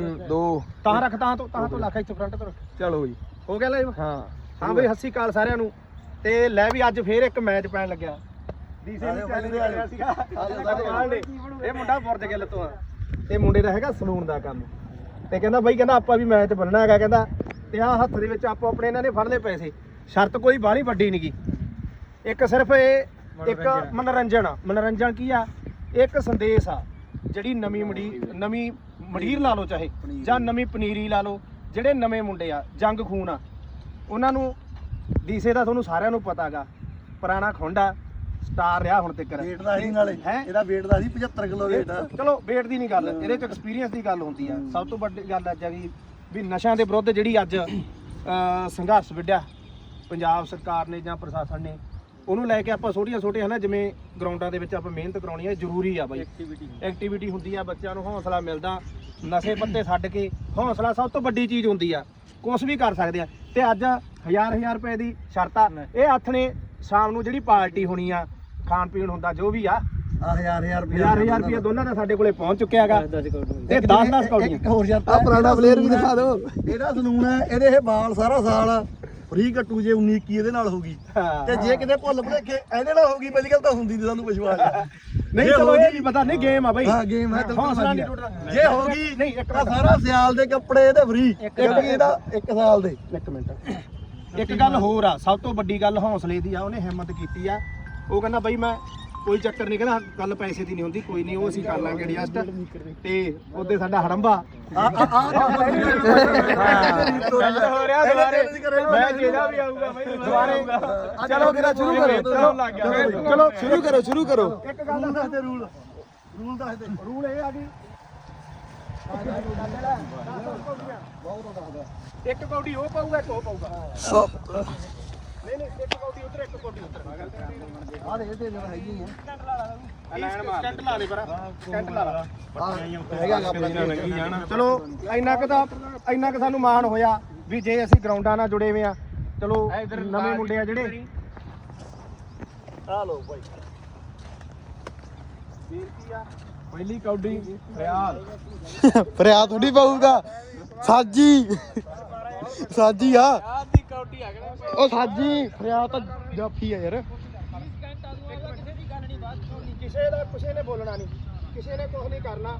ਦੋ। ਤਾਂ ਰੱਖ ਤਾਂ ਤੋਂ ਤਾਂ ਤੋਂ ਲੱਖ ਇੱਥੇ ਫਰੰਟ ਤੋਂ ਰੱਖ। ਚਲੋ ਜੀ। ਹੋ ਗਿਆ ਲਾਈਵ ਹਾਂ। ਹਾਂ ਬਈ ਹੱਸੀ ਕਾਲ ਸਾਰਿਆਂ ਨੂੰ। ਤੇ ਲੈ ਵੀ ਅੱਜ ਫੇਰ ਇੱਕ ਮੈਚ ਪੈਣ ਲੱਗਿਆ। ਡੀਸੇ ਨੂੰ ਚੈਲੰਜ ਕਰਿਆ ਸੀਗਾ। ਕਮਾਲ ਨੇ। ਇਹ ਮੁੰਡਾ ਬੁਰਜ ਗਿੱਲ ਤੋਂ ਆ। ਤੇ ਮੁੰਡੇ ਦਾ ਹੈਗਾ ਸਲੂਨ ਦਾ ਕੰਮ। ਤੇ ਕਹਿੰਦਾ ਬਈ ਕਹਿੰਦਾ ਆਪਾਂ ਵੀ ਮੈਚ ਬੰਨਣਾ ਹੈਗਾ ਕਹਿੰਦਾ। ਤੇ ਆ ਹੱਥ ਦੇ ਵਿੱਚ ਆਪੋ ਆਪਣੇ ਇਹਨਾਂ ਨੇ ਫੜ ਲਏ ਪੈਸੇ। ਸ਼ਰਤ ਕੋਈ ਬਾਹਲੀ ਵੱਡੀ ਨਹੀਂਗੀ ਇੱਕ ਸਿਰਫ ਇਹ ਇੱਕ ਮਨੋਰੰਜਨ ਆ। ਮਨੋਰੰਜਨ ਕੀ ਆ? ਇੱਕ ਸੰਦੇਸ਼ ਆ। ਜਿਹੜੀ ਨਵੀਂ ਮੜੀ ਨਵੀਂ ਮੜੀਰ ਲਾ ਲਓ ਚਾਹੇ ਜਾਂ ਨਵੀਂ ਪਨੀਰੀ ਲਾ ਲਓ ਜਿਹੜੇ ਨਵੇਂ ਮੁੰਡੇ ਆ ਜੰਗ ਖੂਨ ਆ ਉਹਨਾਂ ਨੂੰ ਡੀਸੇ ਦਾ ਤੁਹਾਨੂੰ ਸਾਰਿਆਂ ਨੂੰ ਪਤਾਗਾ। ਪੁਰਾਣਾ ਖੁੰਡਾ ਸਟਾਰ ਰਿਹਾ ਹੁਣ ਤੱਕ। ਵੇਟ ਦਾ ਨਹੀਂ ਨਾਲੇ ਹੈਂ? ਇਹਦਾ ਵੇਟ ਦਾ ਸੀ 75 ਕਿਲੋ ਵੇਟ ਚਲੋ ਵੇਟ ਦੀ ਨਹੀਂ ਗੱਲ ਇਹਦੇ ਚ ਐਕਸਪੀਰੀਅੰਸ ਦੀ ਗੱਲ ਹੁੰਦੀ ਆ। ਸਭ ਤੋਂ ਵੱਡੀ ਗੱਲ ਅੱਜ ਆ ਵੀ ਵੀ ਨਸ਼ਿਆਂ ਦੇ ਵਿਰੁੱਧ ਜਿਹੜੀ ਅੱਜ ਸੰਘਰਸ਼ ਵਿੱਢਿਆ ਪੰਜਾਬ ਸਰਕਾਰ ਨੇ ਜਾਂ ਪ੍ਰਸ਼ਾਸਨ ਨੇ ਉਹਨੂੰ ਲੈ ਕੇ ਆਪਾਂ ਛੋਟੀਆਂ ਛੋਟੀਆਂ ਹਨਾ ਜਿਵੇਂ ਗਰਾਊਂਡਾਂ ਦੇ ਵਿੱਚ ਆਪਾਂ ਮਿਹਨਤ ਕਰਾਉਣੀ ਹੈ ਜ਼ਰੂਰੀ ਆ ਬਾਈ। ਐਕਟੀਵਿਟੀ ਹੁੰਦੀ ਆ। ਬੱਚਿਆਂ ਨੂੰ ਹੌਸਲਾ ਮਿਲਦਾ ਨਸ਼ੇ ਪੱਤੇ ਛੱਡ ਕੇ ਹੌਸਲਾ ਸਭ ਤੋਂ ਵੱਡੀ ਚੀਜ਼ ਹੁੰਦੀ ਆ। ਕੁਝ ਵੀ ਕਰ ਸਕਦੇ ਆ। ਤੇ ਅੱਜ ਹਜ਼ਾਰ ਹਜ਼ਾਰ ਰੁਪਏ ਦੀ ਸ਼ਰਤ ਆ। ਇਹ ਹੱਥ ਨੇ ਸ਼ਾਮ ਨੂੰ ਜਿਹੜੀ ਪਾਰਟੀ ਹੋਣੀ ਆ ਖਾਣ ਪੀਣ ਹੁੰਦਾ ਜੋ ਵੀ ਆ ਆ ਹਜ਼ਾਰ ਹਜ਼ਾਰ ਰੁਪਏ ਹਜ਼ਾਰ ਹਜ਼ਾਰ ਰੁਪਏ ਦੋਨਾਂ ਦਾ ਸਾਡੇ ਕੋਲੇ ਪਹੁੰਚ ਚੁੱਕਿਆ ਹੈਗਾ। ਤੇ 10 10 ਕੌਡੀਆਂ ਇੱਕ ਹੋਰ ਸ਼ਰਤ ਆ ਪੁਰਾਣਾ ਪਲੇਅਰ ਵੀ ਦਿਖਾ ਦਿਓ। ਇਹਦਾ ਸਲੂਨ ਹੈ ਇਹਦੇ ਇਹ ਬਾਲ ਸਾਰਾ ਸਾਲ ਫ੍ਰੀ ਕੱਟੂ ਜੇ 19 21 ਇਹਦੇ ਨਾਲ ਹੋਗੀ ਤੇ ਜੇ ਕਿਤੇ ਭੁੱਲ ਭੁਲੇਖੇ ਇਹਦੇ ਨਾਲ ਹੋਗੀ ਪਹਿਲੀ ਗੱਲ ਤਾਂ ਹੁੰਦੀ ਨਹੀਂ ਸਾਨੂੰ ਵਿਸ਼ਵਾਸ ਨਹੀਂ ਚਲੋ ਇਹ ਨਹੀਂ ਪਤਾ ਨਹੀਂ ਗੇਮ ਆ ਬਾਈ। ਹਾਂ ਗੇਮ ਹੈ ਹੌਸਲਾ ਨਹੀਂ। ਟੁੱਟਦਾ। ਜੇ ਹੋਗੀ ਨਹੀਂ ਇੱਕ ਸਾਰਾ ਸਿਆਲ ਦੇ ਕੱਪੜੇ ਇਹਦੇ ਫ੍ਰੀ ਇੱਕ ਇਹਦਾ ਇੱਕ ਸਾਲ ਦੇ। ਇੱਕ ਮਿੰਟ। ਇੱਕ ਗੱਲ ਹੋਰ ਆ ਸਭ ਤੋਂ ਵੱਡੀ ਗੱਲ ਹੌਸਲੇ ਦੀ ਆ ਉਹਨੇ ਹਿੰਮਤ ਕੀਤੀ ਆ। ਉਹ ਕਹਿੰਦਾ ਬਈ ਮੈਂ ਕੋਈ ਚੱਕਰ ਨਹੀਂ ਕਹਿੰਦਾ ਗੱਲ ਪੈਸੇ ਦੀ ਨਹੀਂ ਹੁੰਦੀ ਕੋਈ ਨਹੀਂ ਉਹ ਅਸੀਂ ਕਰ ਲਾਂਗੇ ਐਡਜਸਟ ਤੇ ਉਹਦੇ ਸਾਡਾ ਹੜੰਬਾ। ਆ ਆ ਆ ਹੋ। ਰਿਹਾ ਦੁਬਾਰੇ ਮੈਂ ਜਿਹੜਾ ਵੀ ਆਊਗਾ ਬਈ ਦੁਬਾਰੇ। ਚਲੋ ਕਿਰਾ ਸ਼ੁਰੂ ਕਰੋ। ਚਲੋ ਚਲੋ ਸ਼ੁਰੂ ਕਰੋ ਸ਼ੁਰੂ ਕਰੋ। ਇੱਕ ਗੱਲ ਰੂਲ ਦੱਸ ਦੇ ਰੂਲ। ਰੂਲ ਦੱਸ ਦੇ। ਰੂਲ ਇਹ ਆ ਗਈ ਇੱਕ ਕੌਡੀ ਉਹ ਪਾਊਗਾ ਇੱਕ ਉਹ ਪਾਊਗਾ। ਨਹੀਂ ਨਹੀਂ ਇੱਕ ਕੌਡੀ ਉਧਰ ਇੱਕ ਕੌਡੀ ਉਧਰ। ਆ ਦੇ ਦੇ ਜਿਹੜਾ ਹੈਗੀ ਆ। ਲੈਣ ਮਾਰ ਸਟੈਂਟ ਲਾ ਦੇ ਪਰ। ਸਟੈਂਟ ਲਾ ਲਾ। ਆ ਹੈਗਾ ਆਪਣਾ ਚਲੋ ਇੰਨਾ ਕੁ ਤਾਂ ਇੰਨਾ ਕੁ ਸਾਨੂੰ ਮਾਣ ਹੋਇਆ ਵੀ ਜੇ ਅਸੀਂ ਗਰਾਊਂਡਾਂ ਨਾਲ ਜੁੜੇ ਹੋਏ ਆ ਚਲੋ ਨਵੇਂ ਮੁੰਡੇ ਆ ਜਿਹੜੇ। ਆ ਲੋ ਭਾਈ ਪਹਿਲੀ ਕੌਡੀ ਰਿਆਲ ਫਰਿਆ ਥੋੜੀ ਪਾਊਗਾ। ਸਾਜੀ। ਸਾਜੀ ਆ ਉਹ ਸਾਜੀ ਫਰਿਆ ਤਾਂ ਜਾਫੀ ਆ ਯਾਰ। ਕਿਸੇ ਦਾ ਕਿਸੇ ਨੇ ਬੋਲਣਾ ਨਹੀਂ। ਕਿਸੇ ਨੇ ਕੁਝ ਨਹੀਂ ਕਰਨਾ।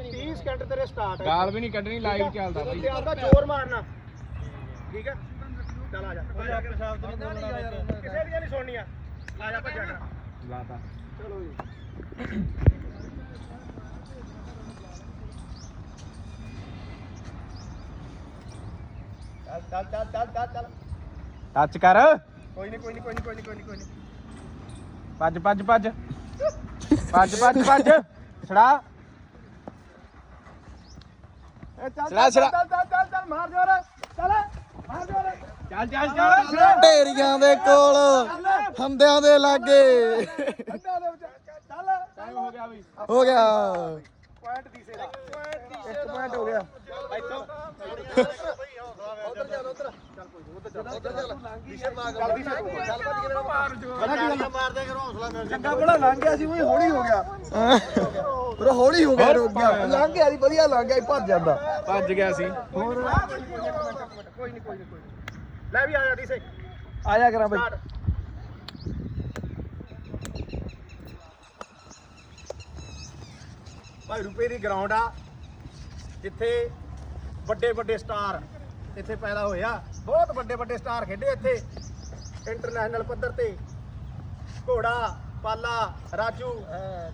30 ਸਕਿੰਟ ਤੇਰੇ ਸਟਾਰਟ ਹੈ ਗਾਲ ਵੀ ਨਹੀਂ ਕੱਢਣੀ ਲਾਈਵ ਚੱਲਦਾ ਬਾਈ। ਤੇ ਆਪਦਾ ਜ਼ੋਰ ਮਾਰਨਾ। ਠੀਕ ਹੈ ਚੱਲ ਆ ਜਾ। ਕਿਸੇ ਦੀਆਂ ਨਹੀਂ ਸੁਣਨੀਆਂ। ਆ ਜਾ ਭੱਜਾ ਕਰ ਲਾਤਾ। ਚਲੋ ਜੀ। ਚੱਲ ਚੱਲ ਚੱਲ ਚੱਲ ਚੱਲ ਚੱਲ ਟੱਚ ਕਰ ਕੋਈ ਨਹੀਂ ਕੋਈ ਨਹੀਂ ਕੋਈ ਨਹੀਂ ਕੋਈ ਨਹੀਂ ਕੋਈ ਨਹੀਂ ਕੋਈ ਨਹੀਂ ਭੱਜ ਭੱਜ ਭੱਜ ਭੱਜ ਭੱਜ ਭੱਜ ਛੜਾ ਇਹ ਚੱਲ ਛੜਾ, ਚੱਲ ਛੜਾ। ਚੱਲ ਚੱਲ ਚੱਲ ਚੱਲ ਮਾਰ ਜੋਰ ਚੱਲ ਮਾਰ ਜੋਰ ਚੱਲ ਚੱਲ ਚੱਲ ਢੇਰੀਆਂ ਦੇ ਕੋਲ ਹੰਦਿਆਂ ਦੇ ਲਾਗੇ ਅੱਡਾ ਦੇ ਵਿੱਚ ਚੱਲ ਟਾਈਮ ਹੋ ਗਿਆ ਵੀ ਹੋ ਗਿਆ ਪੁਆਇੰਟ ਦੀਸੇ ਦਾ ਇੱਕ ਪੁਆਇੰਟ ਹੋ ਗਿਆ। ਇੱਥੋਂ। ਉਧਰ ਚੱਲ ਉਧਰ। ਚੱਲ ਕੋਈ ਉਧਰ ਚੱਲ ਉਧਰ ਚੱਲ। ਵਿਸ਼ੇ ਮਾਰ ਚੱਲ ਦੀਸੇ ਤੂੰ ਚੱਲ ਭੱਜ ਕੇ ਮਾਰ ਜੋ ਮਾਰਦੇ ਕਰੋ ਹੌਸਲਾ ਮਿਲ ਚੰਗਾ ਬੜਾ ਲੰਘ ਗਿਆ ਸੀ ਉਹ ਹੌਲੀ ਹੋ ਗਿਆ। ਪਰ ਹੌਲੀ ਹੋ ਗਿਆ ਰੁਕ ਗਿਆ। ਲੰਘ ਗਿਆ ਸੀ ਵਧੀਆ ਲੰਘ ਗਿਆ ਸੀ ਭੱਜ ਜਾਂਦਾ। ਭੱਜ ਗਿਆ ਸੀ। ਹੋਰ। ਕੋਈ ਨਹੀਂ ਕੋਈ ਨਹੀਂ ਕੋਈ ਲੈ ਵੀ ਆ ਜਾ ਦੀਸੇ ਆਇਆ ਕਰਾਂ ਬਈ। ਭਾਈ ਰੁਪਏ ਦੀ ਗਰਾਊਂਡ ਆ। ਜਿੱਥੇ ਵੱਡੇ ਵੱਡੇ ਸਟਾਰ ਇੱਥੇ ਪੈਦਾ ਹੋਏ ਆ। ਬਹੁਤ ਵੱਡੇ ਵੱਡੇ ਸਟਾਰ ਖੇਡੇ ਇੱਥੇ। ਇੰਟਰਨੈਸ਼ਨਲ ਪੱਧਰ ਤੇ। ਘੋੜਾ ਪਾਲਾ ਰਾਜੂ।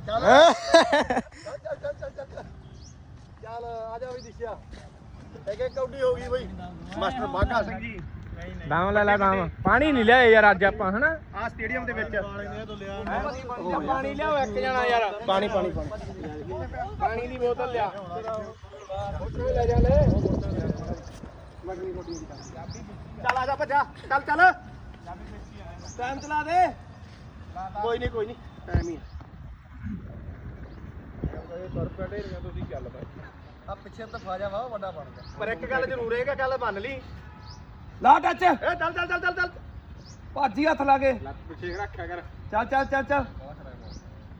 ਚੱਲ? ਚੱਲ ਚੱਲ ਚੱਲ ਚੱਲ ਚੱਲ। ਆ ਜਾ ਵੀ ਦਿਸ਼ਾ। ਇੱਕ ਇੱਕ ਕੌਡੀ ਹੋ ਗਈ ਬਈ। ਮਾਸਟਰ ਬਾਘਾ ਸਿੰਘ ਜੀ। ਦਾਮ ਲੈ ਲੈ ਦਾਮ ਪਾਣੀ ਨਹੀਂ ਲਿਆ ਯਾਰ ਅੱਜ ਆਪਾਂ ਹਨਾ? ਆ ਸਟੇਡੀਅਮ ਦੇ ਵਿੱਚ। ਪਾਣੀ ਲਿਆਓ ਇੱਕ ਜਣਾ ਯਾਰ। ਪਾਣੀ ਪਾਣੀ ਪਾਣੀ। ਪਾਣੀ ਦੀ ਬੋਤਲ ਲਿਆ। ਲੈ ਜਾ ਲੈ ਚੱਲ ਆ ਜਾ ਭੱਜਾ। ਚੱਲ ਚੱਲ। ਟਾਈਮ ਚਲਾ ਦੇ। ਕੋਈ ਨਹੀਂ ਕੋਈ ਨਹੀਂ। ਟਾਈਮ ਹੀ ਆ। ਪਿੱਛੇ ਤਾਂ ਫਾਜਾ ਵਾ ਵੱਡਾ ਬਣ ਗਿਆ। ਪਰ ਇੱਕ ਗੱਲ ਜ਼ਰੂਰ ਹੈ ਕਿ ਗੱਲ ਮੰਨ ਲਈ। ਲਾ ਟੱਚ ਏ ਚੱਲ ਚੱਲ ਚੱਲ ਚੱਲ ਚੱਲ ਭਾਜੀ ਹੱਥ ਲਾ ਕੇ ਪਿੱਛੇ ਰੱਖਿਆ ਕਰ ਚੱਲ ਚੱਲ ਚੱਲ ਚੱਲ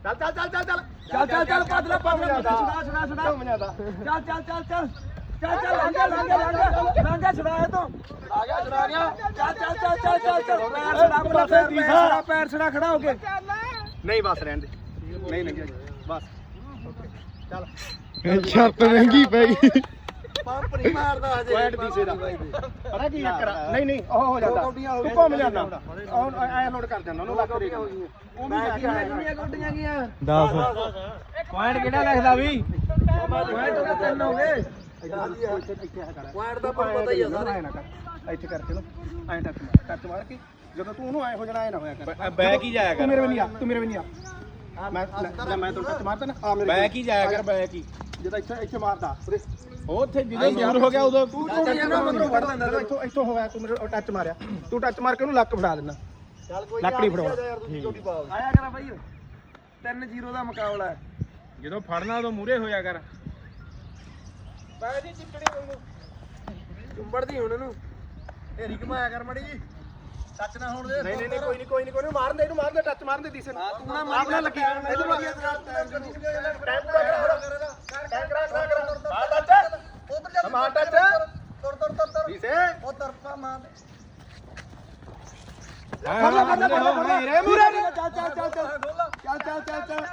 ਚੱਲ ਚੱਲ ਚੱਲ ਚੱਲ ਚੱਲ ਚੱਲ ਚੱਲ ਚੱਲ ਭੱਜ ਲੈ ਭੱਜ ਲੈ ਛੁਡਾ ਛੁਡਾ ਛੁਡਾ ਛੁਡਾ ਘੁੰਮ ਜਾਂਦਾ ਚੱਲ ਚੱਲ ਚੱਲ ਚੱਲ ਚੱਲ ਚੱਲ ਲੰਘਿਆ ਲੰਘਿਆ ਲੰਘਿਆ ਲੰਘਿਆ ਛੁਡਾ ਇਹ ਤੋਂ ਆ ਗਿਆ ਛੁਡਾ ਗਿਆ ਚੱਲ ਚੱਲ ਚੱਲ ਚੱਲ ਚੱਲ ਚੱਲ ਪੈਰ ਛੁਡਾ ਪੂਰਾ ਪੈਰ ਪੈਰ ਛੁਡਾ ਪੈਰ ਛੁਡਾ ਖੜਾ ਹੋ ਕੇ ਨਹੀਂ ਬਸ ਰਹਿਣ ਦੇ ਨਹੀਂ ਲੰਘਿਆ ਬਸ ਚੱਲ ਛੱਤ ਮਹਿੰਗੀ ਪੈ ਗਈ ਪੰਪ ਨਹੀਂ ਮਾਰਦਾ ਹਜੇ। ਪੁਆਇੰਟ ਦੀ ਦਾ ਪਤਾ ਕੀ ਚੱਕਰ ਆ? ਨਹੀਂ ਨਹੀਂ ਉਹ ਹੋ ਜਾਂਦਾ। ਤੂੰ ਘੁੰਮ ਜਾਂਦਾ। ਉਹ ਐ ਲੋਡ ਕਰ ਜਾਂਦਾ ਉਹਨੂੰ ਲੱਗ ਰਹੀ ਉਹ ਵੀ ਕਿੰਨੀਆਂ ਗੋਡੀਆਂ ਗਈਆਂ? 10 ਪੁਆਇੰਟ ਕਿਹੜਾ ਲਿਖਦਾ ਵੀ? ਪੁਆਇੰਟ ਤਾਂ ਤਿੰਨ ਹੋ ਗਏ। ਪੁਆਇੰਟ ਦਾ ਪਰ ਪਤਾ ਹੀ ਆ ਸਾਰੇ। ਇੱਥੇ ਕਰਕੇ ਨਾ ਐਂ ਟੱਚ ਮਾਰ ਟੱਚ ਮਾਰ ਕੇ ਜਦੋਂ ਤੂੰ ਉਹਨੂੰ ਐ ਹੋ ਜਾਣਾ ਐ ਨਾ ਹੋਇਆ ਕਰ। ਬੈਕ ਹੀ ਜਾਇਆ ਤੂੰ ਕਰ। ਮੇਰੇ ਵੀ ਨਹੀਂ ਆ ਤੂੰ ਮੇਰੇ ਵੀ ਨਹੀਂ ਆ। ਮੈਂ ਲੈ, ਮੈਂ ਤੈਨੂੰ ਟੱਚ ਮਾਰਦਾ ਨਾ। ਆ ਮੇਰੇ ਬੈਕ ਹੀ ਜਾਇਆ ਕਰ ਬੈਕ ਹੀ ਜਦੋਂ ਇੱਥੇ ਇੱਥੇ ਮਾਰਦਾ। ਉਰੇ ਉਹ ਉੱਥੇ ਜਦੋਂ ਦੂਰ ਹੋ ਗਿਆ ਉਦੋਂ ਤੂੰ ਤੂੰ ਜਾਨਾ ਮਗਰੋਂ ਫੜ ਲੈਂਦਾ ਜਦੋਂ ਇੱਥੋਂ ਇੱਥੋਂ ਹੋਇਆ ਤੂੰ ਮੇਰੇ ਟੱਚ ਮਾਰਿਆ। ਤੂੰ ਟੱਚ ਮਾਰ ਕੇ ਉਹਨੂੰ ਲੱਕ ਫੜਾ ਦੇਣਾ ਚੱਲ ਕੋਈ ਲੱਕੜੀ ਫੜਾਉਣਾ ਆਇਆ ਕਰਾ ਬਾਈ। 3-0 ਦਾ ਮੁਕਾਬਲਾ ਹੈ। ਜਦੋਂ ਫੜਨਾ ਉਦੋਂ ਮੂਰੇ ਹੋਇਆ ਕਰ। ਬਾਈ ਜੀ ਚਿੱਕੜੀ ਵਾਂਗੂ। ਚੁੰਬੜਦੀ ਹੁਣ ਇਹਨੂੰ। ਢੇਰੀ ਘਮਾਇਆ ਕਰ ਮੜੀ ਜੀ। ਟੱਚ ਨਾ ਹੋਣ ਦੇ। ਨਹੀਂ ਨਹੀਂ ਨਹੀਂ, ਕੋਈ ਨਹੀਂ ਕੋਈ ਨਹੀਂ ਕੋਈ ਨਹੀਂ। ਮਾਰਨ ਦੇ ਇਹਨੂੰ ਮਾਰਨ ਦੇ ਟੱਚ ਮਾਰਨ ਦੇ ਦੀਸੇ ਨੂੰ। ਤੂੰ ਨਾ ਮਾਰ ਨਾ ਲੱਗੀ। ਇਹਨੂੰ ਮਾਰ ਟਾਈਮ ਪੂਰਾ ਕਰ ਟਾਈਮ ਕਰਾ ਕਰਾ। ਕਰਾ ਮਾਰ ਮਾਰ ਟੱਚ। ਤੁਰ ਤੁਰ ਤੁਰ ਤੁਰ। ਦੀਸੇ ਉਹ ਮਾਰ। ਫੜ ਲੈ ਫੜ ਲੈ ਫੜ ਲੈ ਫੜ ਲੈ। ਰੇ ਮੂਰੇ ਚੱਲ ਚੱਲ ਚੱਲ ਚੱਲ। ਚੱਲ ਚੱਲ ਚੱਲ ਚੱਲ।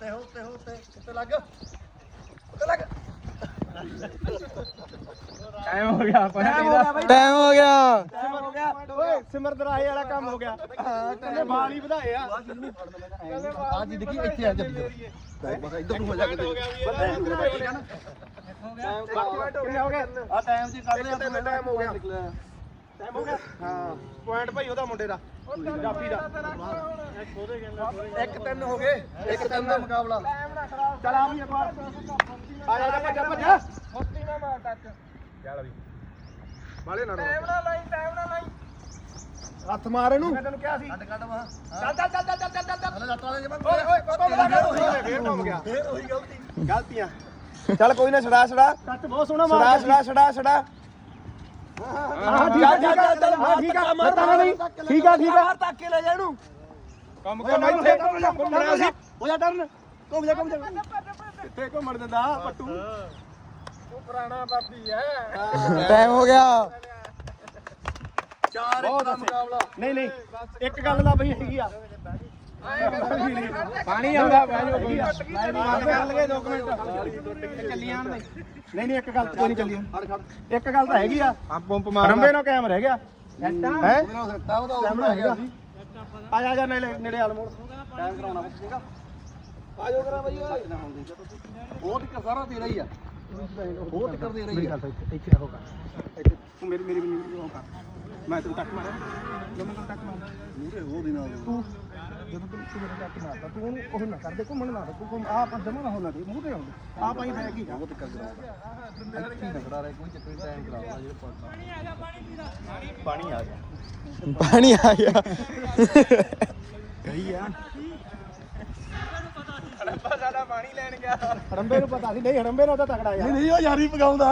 ਤੇ ਹੋ ਤੇ ਹੋ ਤੇ ਕਿੱਥੇ ਲੱਗ। ਉੱਤੇ ਲੱਗ। ਟਾਈਮ ਹੋ ਗਿਆ ਟਾਈਮ ਹੋ ਗਿਆ ਬਾਈ। ਟਾਈਮ ਹੋ ਗਿਆ। ਸਿਮਰ ਹੋ ਗਿਆ। ਓਏ ਸਿਮਰ ਦਰਾਹੇ ਵਾਲਾ ਕੰਮ ਹੋ ਗਿਆ। ਕਹਿੰਦੇ ਵਾਲ ਹੀ ਵਧਾਏ ਆ। ਆ ਜੀ ਦੇਖੀ ਇੱਥੇ ਆ ਜਾ ਬਸ ਇੱਧਰ ਨੂੰ ਹੋ ਜਾ ਕੇ ਕਿੰਨੇ ਹੋ ਗਏ? ਆ ਟਾਈਮ ਜੀ ਕੱਢ ਲਿਆ ਟਾਈਮ ਹੋ ਗਿਆ। ਟਾਈਮ ਹੋ ਗਿਆ। ਹਾਂ ਪੁਆਇੰਟ ਭਾਈ ਉਹਦਾ ਮੁੰਡੇ ਦਾ। ਜਾਪੀ ਦਾ। ਇੱਕ ਤਿੰਨ ਹੋ ਗਏ। ਇੱਕ ਤਿੰਨ ਦਾ ਮੁਕਾਬਲਾ। ਚਲ ਆ ਵੀ ਇੱਕ ਵਾਰ। ਆ ਜਾ ਜਾ ਭੱਜ ਭੱਜ। ਮੁੱਤੀ ਨਾ ਮਾਰ ਟੱਚ ਚੱਲ ਵੀ। ਵਾਲੇ ਨਾ ਟਾਈਮ ਨਾ ਲਾਈ ਟਾਈਮ ਨਾ ਲਾਈ ਹੱਥ ਮਾਰ ਇਹਨੂੰ। ਮੈਂ ਤੈਨੂੰ ਕਿਹਾ ਸੀ। ਕੱਢ ਕੱਢ ਵਾ ਚੱਲ ਚੱਲ ਚੱਲ ਚੱਲ ਚੱਲ ਚੱਲ ਚੱਲ। ਲੱਤ ਵਾਲੇ ਜਮਨ ਓਏ ਓਏ ਫੇਰ ਘੁੰਮ ਗਿਆ। ਫੇਰ ਉਹੀ ਗਲਤੀ। ਗਲਤੀਆਂ। ਚੱਲ ਕੋਈ ਨਾ ਛੜਾ ਛੜਾ ਟੱਚ ਬਹੁਤ ਸੋਹਣਾ ਮਾਰ ਛੜਾ ਛੜਾ ਛੜਾ ਹਾਂ ਠੀਕ ਆ ਠੀਕ ਆ ਚੱਲ ਹਾਂ ਠੀਕ ਆ ਮਾਰਦਾ ਨਹੀਂ ਠੀਕ ਆ ਠੀਕ ਆ। ਮਾਰ ਤੱਕ ਕੇ ਲੈ ਜਾ ਇਹਨੂੰ। ਕੰਮ ਓਏ ਕਰ ਮੈਂ ਇੱਥੇ ਘੁੰਮ ਜਾ ਘੁੰਮਣਾ ਸੀ ਹੋ ਜਾ ਟਰਨ ਘੁੰਮ ਜਾ ਘੁੰਮ ਜਾ। ਕਿੱਥੇ ਘੁੰਮਣ ਦਿੰਦਾ ਪੱਟੂ। ਤੂੰ ਪੁਰਾਣਾ ਬਾਪੀ ਐ ਟਾਈਮ ਹੋ ਗਿਆ। ਚਾਰ ਇੱਕ ਦਾ ਮੁਕਾਬਲਾ। ਨਹੀਂ ਨਹੀਂ ਇੱਕ ਗੱਲ ਦਾ ਬਈ ਹੈਗੀ ਆ। ਪਾਣੀ ਆਉਂਦਾ। ਬਹਿ ਜਾਓ ਕੋਈ। ਬੰਦ ਕਰ ਲਗੇ 2 ਮਿੰਟ। ਚੱਲੀ ਆਣ ਦੇ। ਨਹੀਂ ਨਹੀਂ ਇੱਕ ਗੱਲ ਤਾਂ ਨਹੀਂ ਚੱਲੀ। ਇੱਕ ਗੱਲ ਤਾਂ ਹੈਗੀ ਆ। ਆ ਪੰਪ ਮਾਰ ਰੰਬੇ ਨੂੰ ਕੈਮ ਰਹਿ ਗਿਆ। ਹੈ? ਕੈਮਰਾ ਹੈਗਾ। ਆ ਜਾ ਆ ਜਾ ਨੇੜੇ ਨੇੜੇ ਆਲ ਮੋੜ। ਟਾਈਮ ਕਰਾਉਣਾ ਠੀਕ ਆ? ਆ ਜਾਓ ਕਰਾ ਬਈ ਓਏ। ਉਹ ਤੇ ਸਾਰਾ ਤੇਰਾ ਹੀ ਆ। ਉਹ ਤੇ ਕਰਦੇ ਮੇਰੀ ਗੱਲ ਤਾਂ ਇੱਥੇ ਇੱਥੇ ਹੋਗਾ ਇੱਥੇ ਤੂੰ ਮੇਰੀ ਮੇਰੀ ਮੇਰੀ ਉਹ ਕਰ। ਮੈਂ ਤੈਨੂੰ ਟੱਕ ਮਾਰਾਂ। ਜਦੋਂ ਮੈਂ ਤੈਨੂੰ ਟੱਕ ਮਾਰਾਂ। ਮੂਰੇ ਉਹ ਦੇ ਨਾਲ। ਤੂੰ ਜਦੋਂ ਤੂੰ ਤੂੰ ਮੇਰੇ ਟੱਕ ਮਾਰਦਾ ਤੂੰ ਉਹਨੂੰ ਉਹ ਨਾ ਕਰਦੇ ਘੁੰਮਣ ਨਾ ਦੇ ਤੂੰ ਘੁੰਮ ਆ ਪਰ ਜਮਾ ਨਾ ਹੋਣਾ ਦੇ ਮੂੰਹ ਤੇ ਆਉਂਦੇ। ਆ ਪਾਈ ਬੈਗ ਹੀ ਉਹ ਤੇ ਕਰ ਇੱਥੇ ਹੀ ਖੜਾ ਰਹੇ ਕੋਈ ਚੱਕਰ ਟਾਈਮ ਕਰਾਉਂਦਾ ਜਿਹੜੇ ਪਾਣੀ ਆ ਗਿਆ। ਪਾਣੀ ਆ ਗਿਆ। ਕਹੀ ਆ। ਸਾਡਾ ਪਾਣੀ ਲੈਣ ਗਿਆ। ਹੜੰਬੇ ਨੂੰ ਪਤਾ ਸੀ ਨਹੀਂ ਹੜੰਬੇ ਨੂੰ ਤਾਂ ਤਕੜਾ ਯਾਰ। ਨਹੀਂ ਉਹ ਯਾਰੀ ਪਕਾਉਂਦਾ।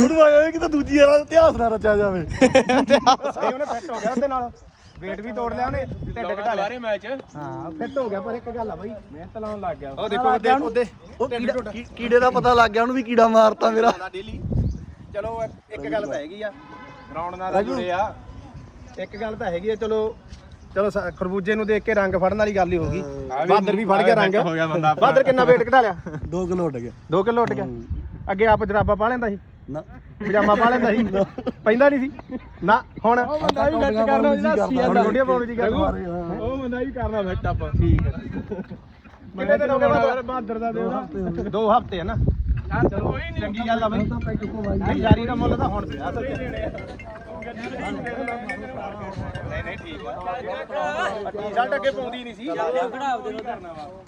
ਹੁਣ ਆਇਆ ਕਿ ਤਾਂ ਦੂਜੀ ਵਾਲਾ ਇਤਿਹਾਸ ਨਾ ਰਚਿਆ ਜਾਵੇ। ਸਹੀ ਉਹਨੇ ਫਿੱਟ ਹੋ ਗਿਆ ਉਹਦੇ ਨਾਲ। Weight ਵੀ ਤੋੜ ਲਿਆ ਉਹਨੇ ਢਿੱਡ ਘਟਾ ਲਿਆ ਸਾਰੇ ਮੈਚ ਹਾਂ ਫਿੱਟ ਹੋ ਗਿਆ ਪਰ ਇੱਕ ਗੱਲ ਆ ਬਾਈ ਮਿਹਨਤ ਲਾਉਣ ਲੱਗ ਗਿਆ। ਉਹ ਦੇਖੋ ਉਹਦੇ ਉਹਦੇ ਉਹ ਕੀੜਾ ਕੀ- ਕੀੜੇ ਦਾ ਪਤਾ ਲੱਗ ਗਿਆ ਉਹਨੂੰ ਵੀ ਕੀੜਾ ਮਾਰਤਾ ਮੇਰਾ। ਡੇਲੀ ਚਲੋ ਇੱਕ ਗੱਲ ਤਾਂ ਹੈਗੀ ਆ ਗਰਾਊਂਡ ਨਾਲ ਤਾਂ ਜੁੜੇ ਆ। ਇੱਕ ਗੱਲ ਤਾਂ ਹੈਗੀ ਆ ਚਲੋ ਚਲੋ ਸ- ਖਰਬੂਜੇ ਨੂੰ ਦੇਖ ਕੇ ਰੰਗ ਫੜਨ ਵਾਲੀ ਗੱਲ ਹੀ ਹੋ ਗਈ। ਆ ਵੀ ਬਾਦਰ ਵੀ ਫੜ ਗਿਆ ਰੰਗ। ਹੋ ਗਿਆ ਬੰਦਾ। ਆਪਣਾ। ਬਾਦਰ ਕਿੰਨਾ weight ਘਟਾ ਲਿਆ? 2 ਕਿਲੋ ਉੱਡ ਗਿਆ। 2 ਕਿਲੋ ਉੱਟ ਗਿਆ। ਅੱਗੇ ਆਪ ਜਰਾਬਾ ਪਾ ਲੈਂਦਾ ਸੀ। ਨਾ। ਪਜਾਮਾ ਪਾ ਲੈਂਦਾ ਸੀ। ਪੈਂਦਾ ਨਹੀਂ ਸੀ। ਨਾ ਹੁਣ। ਬੰਦਾ ਵੀ ਵਿੱਚ ਕਰਨਾ ਜਿਹੜਾ ਸੀ ਹੁਣ ਗੋਡੀਆਂ ਪਾਉਣ ਦੀ ਗੱਲ ਉਹ ਬੰਦਾ ਵੀ ਕਰਨਾ ਫਿੱਟ ਆਪਾਂ। ਠੀਕ ਹੈ। ਕਿੰਨੇ ਦਿਨ ਹੋ ਗਏ ਬਾਦਰ ਬਹਾਦਰ ਦਾ ਦਿਨ ਦੋ ਹਫ਼ਤੇ ਹੈ ਨਾ। ਚਲੋ ਚੰਗੀ ਗੱਲ ਆ ਬਈ। ਨਹੀਂ ਯਾਰੀ ਦਾ ਮੁੱਲ ਤਾਂ ਹੁਣ ਪਿਆ। ਨਹੀਂ ਨਹੀਂ ਠੀਕ ਆ। ਟੀ-ਸ਼ਰਟ ਅੱਗੇ ਪਾਉਂਦੀ ਨਹੀਂ ਸੀ।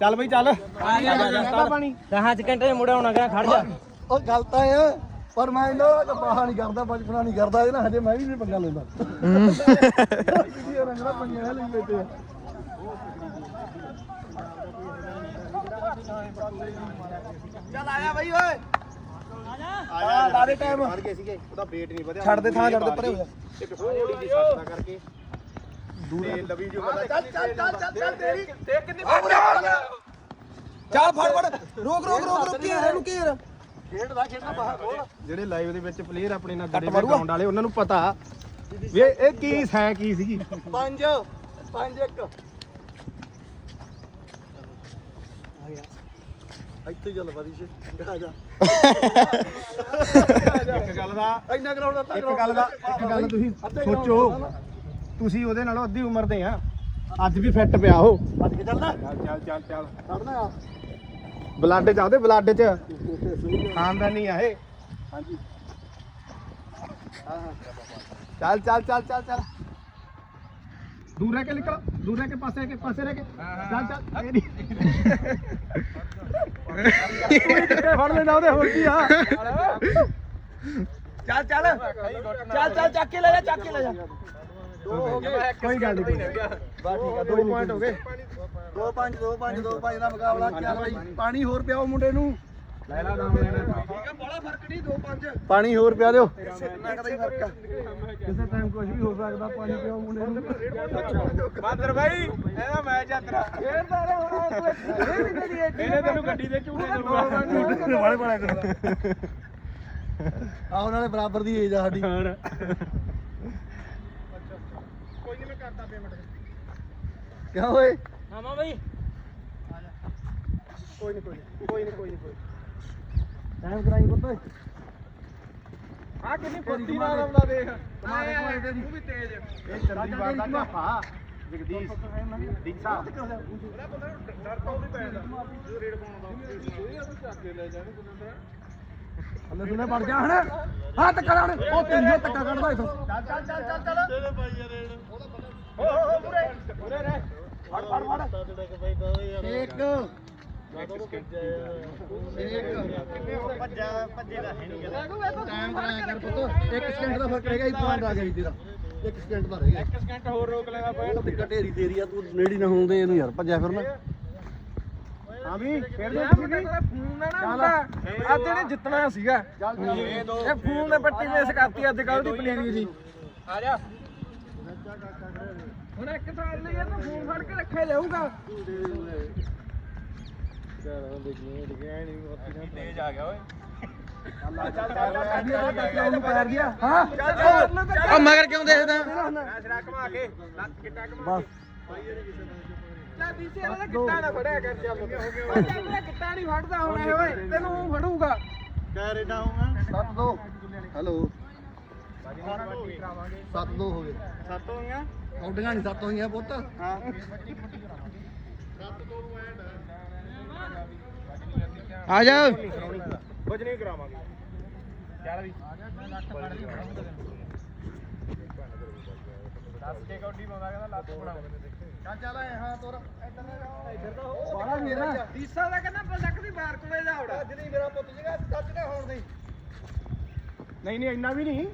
ਚੱਲ ਬਈ ਚੱਲ। ਆ ਜਾ ਪਾਣੀ। 10 ਘੰਟੇ ਮੁੜੇ ਆਉਣਾ ਕਿ ਖੜ ਜਾ। ਉਹ ਗੱਲ ਤਾਂ ਆ। ਪਰ ਮੈਂ ਇਹਨਾਂ ਦਾ ਬਾਹਾ ਨਹੀਂ ਕਰਦਾ ਬਚਪਨਾ ਨਹੀਂ ਕਰਦਾ ਇਹ ਨਾ ਹਜੇ ਮੈਂ ਵੀ ਨਹੀਂ ਪੰਗਾ ਲੈਂਦਾ ਇਹ ਰੰਗਲਾ ਪੰਗੇ ਲਈ ਬੈਠੇ ਆ ਚੱਲ ਆਇਆ ਬਈ ਓਏ ਆਇਆ ਲਾ ਦੇ ਟਾਈਮ ਫੜ ਗਏ ਸੀਗੇ ਉਹਦਾ weight ਨਹੀਂ ਵਧਿਆ ਛੱਡ ਦੇ ਥਾਂ ਛੱਡ ਦੇ ਪਰੇ ਹੋ ਜਾ ਇੱਕ ਥੋੜੀ ਜਿਹੀ ਸੱਟ ਦਾ ਕਰਕੇ ਦੂਰ ਲਵੀ ਜੋ ਪਤਾ ਚੱਲ ਚੱਲ ਚੱਲ ਚੱਲ ਚੱਲ ਤੇਰੀ ਤੇ ਕਿੰਨੀ ਚੱਲ ਫੜ ਫੜ ਰੋਕ ਰੋਕ ਰੋਕ ਰੋਕ ਘੇਰ ਇਹਨੂੰ ਘੇਰ ਖੇਡਦਾ ਖੇਡਦਾ ਬਾਹਰ ਬੋਲ ਜਿਹੜੇ ਲਾਈਵ ਦੇ ਵਿੱਚ ਪਲੇਅਰ ਆਪਣੇ ਨਾਲ ਜੁੜੇ ਹੋਏ ਗਰਾਊਂਡ ਵਾਲੇ ਉਹਨਾਂ ਨੂੰ ਪਤਾ ਵੀ ਇਹ ਇਹ ਕੀ ਹੈ ਕੀ ਸੀਗੀ। ਪੰਜ ਪੰਜ ਇੱਕ। ਇੱਥੇ ਚੱਲ ਬਾਦੀ ਸੇ ਆ ਜਾ। ਇੱਕ ਗੱਲ ਦਾ ਇੰਨਾ ਗਰਾਉਂਡ ਦਾ ਇੱਕ ਗੱਲ ਦਾ ਇੱਕ ਗੱਲ ਤੁਸੀਂ ਸੋਚੋ ਤੁਸੀਂ ਉਹਦੇ ਨਾਲੋਂ ਅੱਧੀ ਉਮਰ ਦੇ ਆ। ਅੱਜ ਵੀ ਫਿੱਟ ਪਿਆ ਉਹ। ਭੱਜ ਕੇ ਚੱਲਦਾ ਚੱਲ ਚੱਲ ਚੱਲ ਚੱਲ। ਖੜਨਾ ਆ। ਬਲੱਡ ਚ ਆਉਦੇ ਬਲੱਡ ਚ। ਖਾਨਦਾਨੀ ਆ ਇਹ। ਹਾਂਜੀ। ਹਾਂ ਹਾਂ। ਚੱਲ ਚੱਲ ਚੱਲ ਚੱਲ ਚੱਲ। ਦੂਰ ਰਹਿ ਕੇ ਨਿਕਲ ਦੂਰ ਰਹਿ ਕੇ ਪਾਸੇ ਕੇ ਪਾਸੇ ਰਹਿ ਕੇ। ਚੱਲ ਚੱਲ ਇਹ ਨਹੀਂ ਫੜ ਲੈਣਾ ਉਹਦੇ ਹੋਰ ਕੀ ਆ। ਚੱਲ ਚੱਲ। ਚੱਲ ਚੱਲ ਚੱਕ ਕੇ ਲੈ ਜਾ ਚੱਕ ਕੇ ਲੈ ਜਾ। ਦੋ ਹੋ ਗਏ। ਕੋਈ ਗੱਲ ਨਹੀਂ ਬਸ ਠੀਕ ਆ ਦੋ ਪੁਆਇੰਟ ਹੋ ਗਏ। ਦੋ ਪੰਜ ਦੋ ਪੰਜ ਦੋ ਪੰਜ ਦਾ ਮੁਕਾਬਲਾ ਚੱਲ ਬਾਈ? ਪਾਣੀ ਹੋਰ ਪਿਆਓ ਮੁੰਡੇ ਨੂੰ। ਲੈ ਲਾ ਨਾਮ ਲੈਣਾ ਠੀਕ ਆ ਬੜਾ ਫ਼ਰਕ ਨਹੀਂ ਦੋ ਪੰਜ ਪਾਣੀ ਹੋਰ ਪਿਆ ਦਿਓ। ਕਿੰਨਾ ਕਦਾ ਹੀ ਫ਼ਰਕ ਆ ਕਿਸੇ ਟਾਈਮ ਕੁਝ ਵੀ ਹੋ ਸਕਦਾ ਪਾਣੀ ਪਿਓ ਮੁੰਡੇ ਨੂੰ। ਬਾਦਰ ਭਾਈ ਇਹਦਾ ਮੈਚ ਆ ਤੇਰਾ। ਖੇਡਦਾ ਰੇ ਹੁਣ ਇਹਨੇ ਤੈਨੂੰ ਗੱਡੀ ਦੇ ਝੂਟੇ ਦਊਗਾ ਵਾਲੇ ਵਾਲੇ ਆ ਉਹਨਾਂ ਦੇ ਬਰਾਬਰ ਦੀ ਏਜ ਆ ਸਾਡੀ। ਕੋਈ ਨਹੀਂ ਮੈਂ ਕਰਦਾ ਪੇਮੈਂਟ ਕਿਉਂ ਓਏ? ਮਾਮਾ ਬਈ। ਕੋਈ ਨਹੀਂ ਕੋਈ ਨਹੀਂ ਕੋਈ ਨਹੀਂ ਕੋਈ ਨਹੀਂ ਟਾਈਮ ਕਰਾਈ ਪੁੱਤ ਆ ਕਿੰਨੀ ਫੁਰਤੀ ਨਾਲ ਆਉਂਦਾ ਦੇਖ। ਤੂੰ ਵੀ ਤੇਜ਼ ਇਹ ਚੰਦੀ ਵਾਰ ਦਾ ਝਾਪਾ ਜਗਦੀਸ਼ ਦੀਸਾ ਉਹਦਾ ਬੰਦਾ ਡਰ ਤਾਂ ਉਹਦੀ ਪੈਂਦਾ ਰੇਡ ਪਾਉਣ ਦਾ ਹਲੇ ਸੁਨੇ ਵੜ ਜਾ ਹਣ ਹਾਂ ਟੱਕਾ ਹਣ। ਉਹ ਤੇਰੀ ਟੱਕਾ ਕੱਢਦਾ ਇਥੋਂ ਚੱਲ ਚੱਲ ਚੱਲ ਚੱਲ ਚੱਲ। ਤੇਰੇ ਭਾਈ ਯਾਰ ਹੋ ਹੋ ਹੋ ਪੂਰੇ ਪੂਰੇ ਰਹਿ। ਫੜ ਫੜ ਫੜ। ਇੱਕ ਟਾਈਮ ਕਰਾਇਆ ਕਰ ਪੁੱਤ। ਇੱਕ ਸਕਿੰਟ ਦਾ ਫ਼ਰਕ ਰਹਿ ਗਿਆ ਇੱਕ ਪੁਆਇੰਟ ਆ ਗਿਆ ਜੀ ਤੇਰਾ ਇੱਕ ਸਕਿੰਟ ਦਾ ਰਹਿ ਗਿਆ। ਇੱਕ ਸਕਿੰਟ ਹੋਰ ਰੋਕ ਲੈਣਾ ਪਏ ਉਹ ਟਿੱਕਾ ਢੇਰੀ ਤੇਰੀ ਆ ਤੂੰ ਨੇੜੀ ਨਾ ਹੋਣ ਦੇ ਇਹਨੂੰ ਯਾਰ ਭੱਜਿਆ ਫਿਰਨਾ ਹਾਂ ਵੀ ਖੇਡਦੇ ਤੁਸੀਂ ਵੀ ਫੋਨ ਨਾ ਹੁੰਦਾ। ਅੱਜ ਇਹਨੇ ਜਿੱਤਣਾ ਸੀਗਾ। ਇਹ ਫੋਨ ਨੇ ਪੱਟੀ ਮੇਸ ਕਰਤੀ ਅੱਜ ਕੱਲ ਦੀ ਪਨੀਰੀ ਦੀ ਆ। ਜਾ। ਹੁਣ ਇੱਕ ਸਾਲ ਲਈ ਇਹ ਤਾਂ ਫੋਨ ਫੜ ਕੇ ਰੱਖਿਆ ਜਾਊਗਾ ਤੇਜ਼ ਆ ਗਿਆ ਓਏ ਉਹਨੂੰ ਪੈਰ ਗਿਆ ਹਾਂ ਆ ਮਗਰ ਕਿਉਂ ਦੇਖਦਾ ਸਿਰਾ ਘਮਾ ਕੇ ਲੱਤ ਕਿੱਟਾ ਘਮਾ ਬਸ ਲੈ ਵੀਸੇ ਇਹਦਾ ਕਿੱਟਾ ਨਾ ਫੜਿਆ ਕਰ ਚੱਲ ਉਹ ਚੱਲ ਕਿੱਟਾ ਨਹੀਂ ਫੜਦਾ ਹੁਣ ਇਹ ਓਏ ਤੈਨੂੰ ਫੜੂਗਾ ਸੱਤ ਦੋ ਹੈਲੋ ਸੱਤ ਦੋ ਹੋ ਗਏ ਸੱਤ ਹੋ ਗਈਆਂ ਕੌਡੀਆਂ ਨਹੀਂ ਸੱਤ ਹੋਈਆਂ ਪੁੱਤ। ਹਾਂ। ਆ ਜਾ ਕੁਝ ਨਹੀਂ ਕਰਾਵਾਂਗੇ। ਚੱਲ ਵੀ। ਦੱਸ ਕੇ ਕੌਡੀ ਪਾਉਂਦਾ ਕਹਿੰਦਾ ਲੱਤ ਬਣਾਉਂਦੇ ਚੱਲ ਚੱਲ ਐ ਹਾਂ ਤੁਰ। ਇੱਧਰ ਇੱਧਰ ਦਾ ਬਾਲਾ ਨਹੀਂ ਨਾ ਤੀਸਾ ਦਾ ਕਹਿੰਦਾ ਪਲਕ ਦੀ ਬਾਰ ਕੋਲੇ ਜਾ ਉੜਾ ਅੱਜ ਨਹੀਂ ਮੇਰਾ ਪੁੱਤ ਜਗਾ ਟੱਚ ਨਾ ਹੋਣ ਦੇ। ਨਹੀਂ ਨਹੀਂ ਇੰਨਾ ਵੀ ਨਹੀਂ।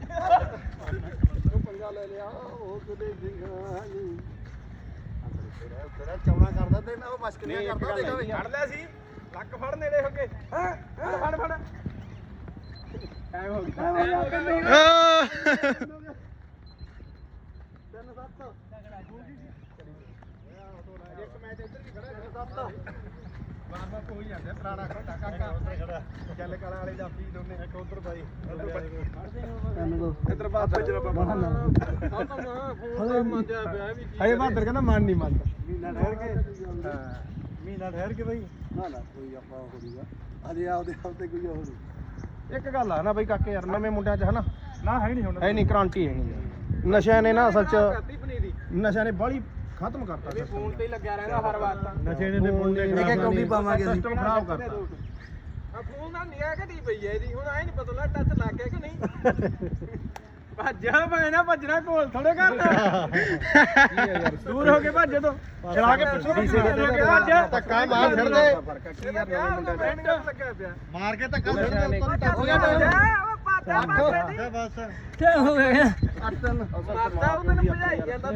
ਉਹ ਪੰਗਾ ਲੈ ਲਿਆ ਉਹ ਕਿਤੇ ਸਿੰਘਾਂ ਨੂੰ ਤੇਰਾ ਚੌਣਾ ਕਰਦਾ ਤੇ ਨਾ ਉਹ ਮਸ਼ਕ ਨਹੀਂ ਕਰਦਾ ਦੇਖਾ ਵੇ ਫੜ ਲਿਆ ਸੀ ਲੱਕ ਫੜ ਨੇੜੇ ਹੋ। ਕੇ ਹਾਂ ਫੜ ਫੜ ਟਾਈਮ ਹੋ ਗਿਆ ਤਿੰਨ ਸੱਤ ਇੱਕ ਮੈਚ ਇੱਧਰ ਵੀ ਖੜਾ ਹੈ ਸੱਤ ਬਾਰ ਬਾਰ ਹੋ ਹੀ ਜਾਂਦਾ ਪੁਰਾਣਾ ਖੋਟਾ ਕਾਕਾ। ਚੱਲ ਕਲਾ ਵਾਲੇ ਜਾਫੀ ਦੋਨੇ। ਇੱਕ ਉਧਰ ਬਾਈ ਤਿੰਨ ਦੋ। ਇੱਧਰ ਬਾਦਰ ਜਰਾ ਬਾਬਾ। ਹਏ ਬਾਦਰ ਕਹਿੰਦਾ ਮਨ ਨਹੀਂ ਮੰਨਦਾ। ਮਹੀਨਾ ਠਹਿਰ ਕੇ। ਮਹੀਨਾ ਠਹਿਰ ਕੇ ਬਈ। ਨਾ ਨਾ ਕੋਈ ਆਪਾਂ ਹੋ ਜੂਗਾ ਅਜੇ ਆਪਦੇ ਆਪ ਤੇ ਕੋਈ ਹੋ ਨਹੀਂ। ਇੱਕ ਗੱਲ ਆ ਨਾ ਬਈ ਕਾਕੇ ਯਾਰ ਨਵੇਂ ਮੁੰਡਿਆਂ 'ਚ ਹਨਾ। ਨਾ ਹੈ ਨਹੀਂ ਹੁਣ। ਹੈ ਨਹੀਂ ਕ੍ਰਾਂਤੀ ਹੈ ਨਹੀਂ। ਨਸ਼ਿਆਂ ਨੇ ਨਾ ਅਸਲ 'ਚ ਨਸ਼ਿਆਂ ਨੇ ਬਾਹਲੀ ਖਤਮ ਕਰਤਾ ਸੀ ਫੋਨ ਤੇ ਹੀ ਲੱਗਿਆ ਰਹਿੰਦਾ ਹਰ ਵਾਰ ਤਾਂ। ਨਸ਼ੇ ਨੇ ਤੇ ਮੁੰਡੇ ਇੱਕ ਇੱਕ ਕੌਡੀ ਪਾਵਾਂਗੇ ਅਸੀਂ? ਸਿਸਟਮ ਖਰਾਬ ਕਰਤਾ। ਆ ਫੋਨ ਦਾ ਨਿਆ ਘਟੀ ਪਈ ਐ ਇਹਦੀ। ਹੁਣ ਆਏ ਨਹੀਂ ਪਤਾ ਲੱਗ ਟੱਚ ਲੱਗ ਗਿਆ ਕਿ ਨਹੀਂ। ਭੱਜਾ ਪੈਣਾ ਭੱਜਣਾ ਕੋਲ ਥੋੜੇ ਕਰਨਾ। ਦੂਰ ਹੋ ਕੇ ਭੱਜ ਤੋਂ ਚਲਾ ਕੇ ਪਿੱਛੋਂ ਭੱਜ ਧੱਕਾ ਮਾਰ ਛੱਡ ਦੇ। ਕੀ ਯਾਰ ਨਵੇਂ ਮੁੰਡੇ ਲੱਗਿਆ ਪਿਆ। ਮਾਰ ਕੇ ਧੱਕਾ ਨਸ਼ਿਆਂ ਨੇ ਹੋ ਗਿਆ ਬਸ। ਕੀ ਹੋ ਗਿਆ? ਅੱਠ ਤਿੰਨ ਮਾਤਾ ਉਹਨੂੰ ਭਜਾਈ ਜਾਂਦਾ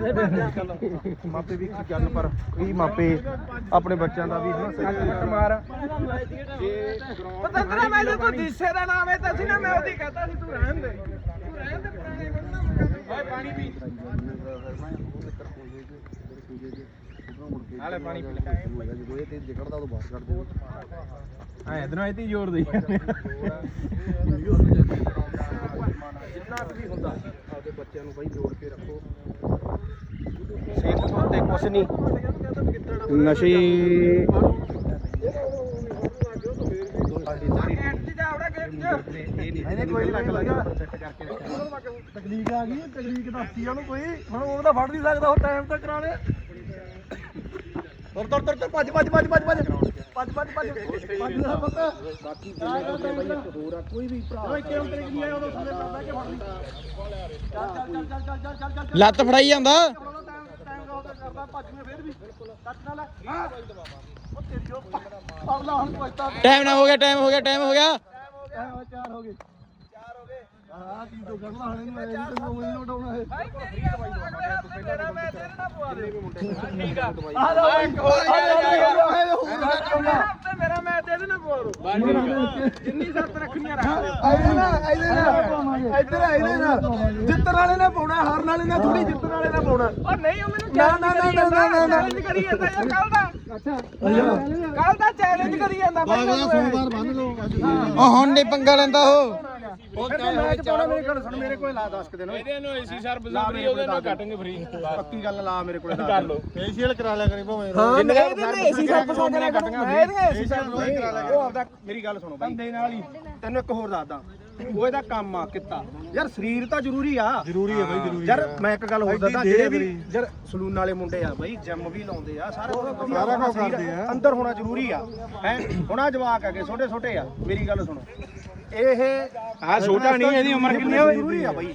ਤੂੰ ਮਾਪੇ ਵੀ ਕੀ ਕਰਨ ਪਰ ਕਈ ਮਾਪੇ ਆਪਣੇ ਬੱਚਿਆਂ ਦਾ ਵੀ ਹਨਾ ਮਾਰ ਪਤੰਦਰਾ ਮੈਂ ਜੇ ਕੋਈ ਦੀਸੇ ਦਾ ਨਾਮ ਹੈ ਤਾਂ ਸੀ ਨਾ ਮੈਂ ਉਹਦੀ ਕਹਤਾ ਸੀ ਤੂੰ ਰਹਿਣ ਦੇ। ਤੂੰ ਰਹਿਣ ਦੇ ਪੁਰਾਣੇ ਬੰਦਾ ਓਏ ਪਾਣੀ ਪੀ। ਹਾਲੇ ਪਾਣੀ ਪੀ ਜਦੋਂ ਇਹ ਤੇ ਜਿਕੜਦਾ ਉਦੋਂ ਬਾਹਰ ਕੱਢ ਦੇ ਐ ਇਧਰੋਂ ਇਹ ਤੇ ਜ਼ੋਰ ਦੇ ਜਿੰਨਾ ਕੁ ਵੀ ਹੁੰਦਾ। ਆਪਦੇ ਬੱਚਿਆਂ ਨੂੰ ਬਾਈ ਜੋੜ ਕੇ ਰੱਖੋ। ਸਿਹਤ ਤੋਂ ਤੇ ਕੁਛ ਨਹੀਂ। ਨਸ਼ੇ ਇਹਨੇ ਕੋਈ ਨਹੀਂ ਰੱਖ ਲਾਂਗਾ ਸੈੱਟ ਕਰਕੇ ਰੱਖਿਆ ਤਕਨੀਕ ਆ ਗਈ ਤਕਨੀਕ ਦੱਸੀ ਉਹਨੂੰ ਕੋਈ। ਹੁਣ ਉਹ ਤਾਂ ਫੜ ਨਹੀਂ ਸਕਦਾ ਉਹ ਟਾਈਮ ਤਾਂ ਕਰਾ ਲਿਆ। ਤੁਰ ਤੁਰ ਤੁਰ ਤੁਰ ਭੱਜ ਭੱਜ ਭੱਜ ਭੱਜ ਭੱਜ। ਭੱਜ ਭੱਜ ਭੱਜ। ਭੱਜ ਦਾ ਪਤਾ। ਬਾਕੀ ਬੰਦੇ ਬਾਈ ਇੱਕ ਹੋਰ ਆ ਕੋਈ ਵੀ ਭਰਾ ਓਏ ਕਿਉਂ ਤੇਰੇ ਨਹੀਂ ਆਇਆ ਉਦੋਂ ਥੱਲੇ ਪੈਂਦਾ ਕਿ ਫੜ ਲਈ ਚੱਲ ਚੱਲ ਚੱਲ ਚੱਲ ਚੱਲ ਚੱਲ ਚੱਲ ਲੱਤ ਫੜਾਈ ਜਾਂਦਾ। ਟਾਈਮ ਕਰਦਾ ਭੱਜ ਮੈਂ ਫੇਰ ਵੀ ਕੱਟ ਨਾ ਲੈ ਹਾਂ ਉਹ ਤੇਰੀ ਉਹ ਪਰਲਾ ਹੁਣ ਪੁੱਛਦਾ ਟਾਈਮ ਨਾ ਹੋ ਗਿਆ। ਟਾਈਮ ਹੋ ਗਿਆ। ਟਾਈਮ ਹੋ ਗਿਆ ਟਾਈਮ ਚਾਰ ਹੋ ਗਏ। ਹੋ ਗਏ ਹਾਂ ਕੀ ਤੋਂ ਕਰਨਾ ਹਣੇ ਨੂੰ ਇਹ। ਤੈਨੂੰ ਮੈਨੂੰ ਨੋਟ ਆਉਣਾ ਹੈ ਮੇਰਾ ਮੈਂ ਤੇਰੇ ਨਾਲ ਪਵਾ ਦੇ। ਠੀਕ ਆ। ਆ ਜਾ ਇੱਕ ਹੋਰ ਮੇਰਾ ਮੈਂ ਤੇਰੇ ਨਾਲ ਪਵਾ ਦੋ। ਜਿੰਨੀ ਸ਼ਰਤ ਰੱਖਣੀਆਂ ਰੱਖ ਇਹਦੇ ਨਾਲ ਇਹਦੇ ਨਾਲ। ਇੱਧਰ ਆ ਇਹਦੇ ਨਾਲ। ਜਿੱਤਣ ਵਾਲੇ ਨੇ ਪਾਉਣਾ ਹਾਰਨ ਵਾਲੇ ਨੇ ਥੋੜੀ ਜਿੱਤਣ ਵਾਲੇ ਨੇ ਪਾਉਣਾ। ਉਹ ਨਹੀਂ ਉਹ ਮੈਨੂੰ ਨਾ, ਨਾ, ਨਾ, ਨਾ, ਨਾ, ਨਾ, ਨਾ। ਚੈਲੰਜ ਕਰੀ ਜਾਂਦਾ ਯਾਰ ਕੱਲ ਦਾ। ਅੱਛਾ। ਕੱਲ ਦਾ ਚੈਲੰਜ ਕਰੀ ਜਾਂਦਾ। ਬਾਈ ਬੰਨ ਲਓ ਉਹ ਹੁਣ ਨਹੀਂ ਪੰਗਾ ਲੈਂਦਾ ਉਹ। ਉਹ ਮੈਚ ਪਾਉਣਾ ਮੇਰੇ ਕੋਲ ਸੁਣ ਮੇਰੇ ਕੋਲ ਲਾ 10 ਕ ਦਿਨ। ਓਏ ਇਹਦੇ ਨੂੰ ਏਸੀ ਸਰਵਿਸ ਫਰੀ ਉਹਦੇ ਨਾਲ ਕੱਟਾਂਗੇ ਫਰੀ ਪੱਕੀ ਗੱਲ ਲਾ ਮੇਰੇ ਕੋਲ ਕਰ ਲਓ। ਫੇਸ਼ੀਅਲ ਕਰਾ ਲਿਆ ਕਰੀ ਭਾਵੇਂ ਹਾਂ ਇਹਦੇ ਨੇ ਏਸੀ ਸਭ ਸੌ ਕਰਿਆ ਕਰੂੰਗਾ। ਮੈਂ ਇਹਦੇ ਏਸੀ ਸਭ ਉਹ ਆਪਦਾ ਮੇਰੀ ਗੱਲ ਸੁਣੋ ਬੰਦੇ ਨਾਲ ਹੀ। ਤੈਨੂੰ ਇੱਕ ਹੋਰ ਦੱਸਦਾ। ਉਹ ਇਹਦਾ ਕੰਮ ਆ ਕਿੱਤਾ। ਯਾਰ ਸਰੀਰ ਤਾਂ ਜ਼ਰੂਰੀ ਆ। ਜ਼ਰੂਰੀ ਹੈ ਬਾਈ ਜ਼ਰੂਰੀ ਯਾਰ ਮੈਂ ਇੱਕ ਗੱਲ ਹੋਰ ਦੱਸਦਾ ਜਿਹੜੇ ਵੀ ਯਾਰ ਸਲੂਨ ਵਾਲੇ ਮੁੰਡੇ ਆ ਬਾਈ ਜਿਮ ਵੀ ਲਾਉਂਦੇ ਆ ਸਾਰਾ ਕੁਝ ਸਾਰਾ ਕੁਝ ਕਰਦੇ ਆ। ਅੰਦਰ ਹੋਣਾ ਜ਼ਰੂਰੀ ਆ। ਹੈ? ਹੁਣ ਆ ਜਵਾਕ ਹੈਗੇ ਛੋਟੇ ਛੋਟੇ ਆ। ਮੇਰੀ ਗੱਲ ਸੁਣੋ। ਇਹ ਆ ਛੋਟਾ ਨਹੀਂ ਇਹਦੀ ਉਮਰ ਕਿੰਨੀ ਹੋਈ ਜ਼ਰੂਰੀ ਆ ਬਾਈ।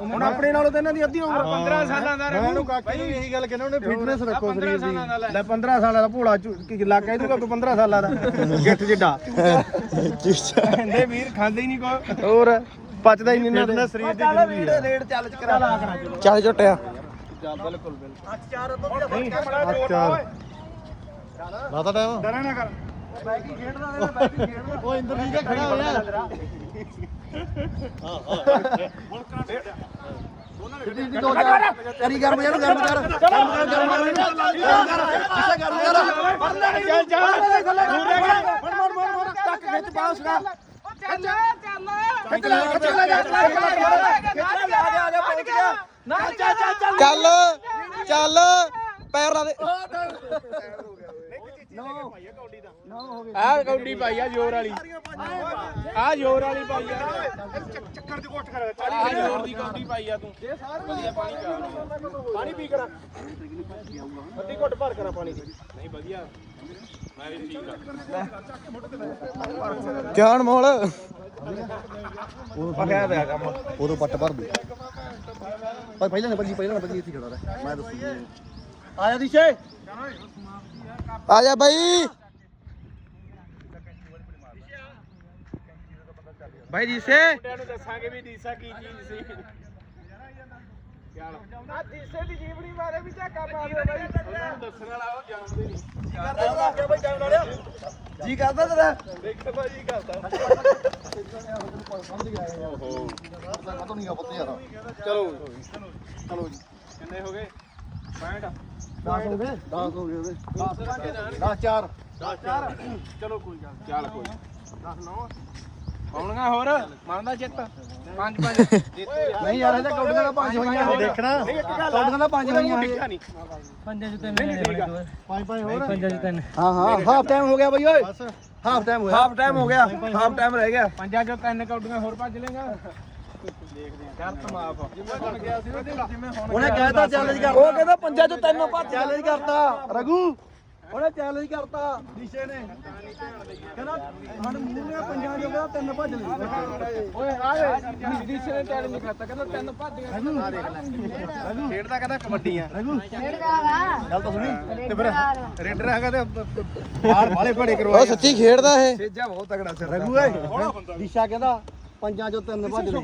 ਹੁਣ ਆਪਣੇ ਨਾਲੋਂ ਤਾਂ ਇਹਨਾਂ ਦੀ ਅੱਧੀ ਉਮਰ। 15 ਸਾਲਾਂ ਦਾ ਮੈਂ ਉਹਨੂੰ ਕਾਕੇ ਨੂੰ ਇਹੀ ਗੱਲ ਕਹਿੰਦਾ ਉਹਨੇ ਫਿਟਨੈਸ ਰੱਖੋ ਸਰੀਰ ਦੀ। ਲੈ। 15 ਸਾਲਾਂ ਦਾ ਭੋਲਾ ਝੂ- ਕੀ ਲਾ ਕਹਿ ਦੂਗਾ ਕੋਈ 15 ਸਾਲਾਂ ਦਾ। ਗਿੱਠ ਜਿੱਡਾ। ਕਹਿੰਦੇ ਵੀਰ ਖਾਂਦੇ ਹੀ ਨਹੀਂ ਕੋ ਹੋਰ ਪਚਦਾ ਹੀ ਨਹੀਂ ਇਹਨਾਂ ਦੇ। ਸਰੀਰ ਦੀ ਜ਼ਰੂਰੀ ਹੈ ਰੇਡ ਚੱਲ ਚ ਕਰਾ ਲਾ ਕਰਾ ਚੱਲ ਝੁੱਟਿਆ ਚੱਲ ਬਿਲਕੁਲ ਬਿਲਕੁਲ। ਅੱਜ ਚਾਰ ਤੋਂ ਬੜਾ ਜੋਰ ਚਾਰ। ਓਏ। ਲਾਤਾ ਟਾਈਮ ਡਰੇ ਨਾ ਕਰ। ਬਾਈਕ ਹੀ ਖੇਡਦਾ ਨੇ ਬਾਈਕ ਹੀ ਖੇਡਦਾ ਉਹ ਇੰਦਰਜੀਤ ਦਾ ਖੜਾ ਹੋਇਆ ਕਰੀ ਗਰਮ ਯਾਰ ਗਰਮ ਕਰ ਗਰਮ ਕਰ ਗਰਮ ਕਰ ਗਰਮ ਕਰ ਅੱਛਾ ਗਰਮ ਕਰ ਚੱਲ ਚੱਲ ਦੂਰ ਰਹਿ ਗਿਆ ਮੜ ਮੜ ਮੜ ਮੜ ਟੱਕ ਖਿੱਚ ਬਾਂਸ ਕਰ ਚੱਲ ਚੱਲ ਖਿੱਚ ਲੈ ਖਿੱਚ ਲੈ ਖਿੱਚ ਲੈ ਖਿੱਚ ਲੈ ਆ ਗਿਆ ਆ ਗਿਆ ਪਹੁੰਚ ਗਿਆ ਨਾ ਚੱਲ ਚੱਲ ਚੱਲ ਚੱਲ ਚੱਲ ਪੈਰ ਲਾ ਦੇ ਆ ਕੌਡੀ ਪਾਈ ਆ ਜ਼ੋਰ ਵਾਲੀ। ਆ ਜ਼ੋਰ ਵਾਲੀ ਪਾਈ ਆ। ਚੱਕਰ ਦੀ ਕੋਠ ਕਰ ਆ ਜ਼ੋਰ ਦੀ ਕੌਡੀ ਪਾਈ ਆ ਤੂੰ। ਪਾਣੀ ਪੀ ਕਰਾ ਅੱਧੀ ਘੁੱਟ ਭਰ ਕਰਾ ਪਾਣੀ ਦੀ। ਨਹੀਂ ਵਧੀਆ। ਮੈਂ ਵੀ ਠੀਕ ਆ। ਜਾਨ ਮੋਲ। ਪਕਿਆ ਪਿਆ ਕੰਮ ਉਦੋਂ ਪੱਟ ਭਰ ਦੇ। ਪਰ ਪਹਿਲਾਂ ਨਾ ਬੱਜੀ ਪਹਿਲਾਂ ਨਾ ਬੱਜੀ ਇੱਥੇ ਖੜਾ ਰਹਿ। ਮੈਂ ਦੱਸੂ। ਆਇਆ ਦਿਸ਼ੇ। ਆ ਜਾ ਬਾਈ। ਬਾਈ ਜੀਸੇ ਮੁੰਡਿਆਂ ਨੂੰ ਦੱਸਾਂਗੇ ਵੀ ਡੀਸਾ ਕੀ ਚੀਜ਼ ਸੀ। ਆ ਦੀ ਬਾਰੇ ਵੀ ਝਾਕਾ ਪਾ ਦਿਓ ਬਾਈ। ਉਹਨਾਂ ਨੂੰ ਦੱਸਣ ਵਾਲਾ ਉਹ ਜਾਣਦੇ ਨਹੀਂ। ਜੀ ਕਰਦਾ ਤੇਰਾ ਦੇਖੋ ਭਾਜੀ ਕਰਦਾ ਕਦੋਂ ਨਹੀਂ ਆ ਪੁੱਤ ਯਾਰ ਚਲੋ। ਚਲੋ ਜੀ। ਕਿੰਨੇ ਹੋ ਗਏ? 65 10 ਹੋ ਗਏ? 10 ਹੋ ਗਏ ਉਹਦੇ। 10 4 ਚਾਰ। ਚਲੋ ਕੋਈ ਗੱਲ ਚੱਲ ਕੋਈ 10 9 ਆਉਣਗਾ ਹੋਰ? ਮੰਨਦਾ ਜਿੱਤ ਪੰਜ ਪੰਜ। ਨਹੀਂ ਯਾਰ ਇਹਦਾ ਕੌਡੀਆਂ ਦਾ ਪੰਜ ਹੋਈਆਂ। ਦੇਖਣਾ। ਨਹੀਂ ਇੱਕ ਗੱਲ ਕੌਡੀਆਂ ਦਾ ਪੰਜ ਹੋਈਆਂ ਟਿੱਕਾ ਨਹੀਂ। ਪੰਜਾਂ ਚ ਤਿੰਨ ਪੰਜ ਪੰਜ ਹੋਰ? ਪੰਜਾਂ ਚ ਤਿੰਨ ਹਾਂ ਹਾਂ। ਹਾਫ ਟਾਈਮ ਹੋ ਗਿਆ ਬਈ ਓਏ। ਹਾਫ ਟਾਈਮ ਹੋਇਆ। ਹਾਫ ਟਾਈਮ ਹੋ ਗਿਆ। ਹਾਫ ਟਾਈਮ ਰਹਿ ਗਿਆ। ਪੰਜਾਂ ਚੋਂ ਤਿੰਨ ਕੌਡੀਆਂ ਹੋਰ ਭੱਜ ਲੇਗਾ ਸ਼ਰਤ ਮਾਫ ਜਿਵੇਂ ਬਣ ਗਿਆ ਸੀ ਨਾ ਜਿਵੇਂ ਹੁਣ ਉਹਨੇ ਕਹਿਤਾ ਚੈਲੰਜ ਕਰ ਉਹ ਕਹਿੰਦਾ ਪੰਜਾਂ ਚੋਂ ਤਿੰਨ ਭੱਜ ਚੈਲੰਜ ਕਰਤਾ। ਰਘੂ ਉਹਨੇ ਚੈਲੰਜ ਕਰਤਾ। ਦਿਸ਼ੇ ਨੇ। ਕਹਿੰਦਾ ਹਣ ਮੂੰਹ ਨੇ ਪੰਜਾਂ ਚੋਂ ਕਹਿੰਦਾ ਤਿੰਨ ਭੱਜ ਲਈ ਓਏ ਆ ਡੀਸੀ ਨੇ ਚੈਲੰਜ ਕਰਤਾ। ਕਹਿੰਦਾ ਤਿੰਨ ਭੱਜ ਗਏ। ਖੇਡਦਾ ਕਹਿੰਦਾ ਕਬੱਡੀ ਆ ਰਘੂ ਗੱਲ ਤਾਂ ਸੁਣੀ। ਤੇ ਫਿਰ ਰੇਡਰ ਹੈਗਾ ਤੇ ਬਾਹਰ ਵਾਲੇ ਘੜੇ ਉਹ ਕਰਵਾਏ ਸੱਚੀ ਖੇਡਦਾ ਇਹ? ਸੇਜਾ ਬਹੁਤ ਤਗੜਾ ਸਿਰ ਓਏ ਦਿਸ਼ਾ ਕਹਿੰਦਾ ਪੰਜਾਂ ਚੋਂ ਤਿੰਨ ਭੱਜ ਲਈ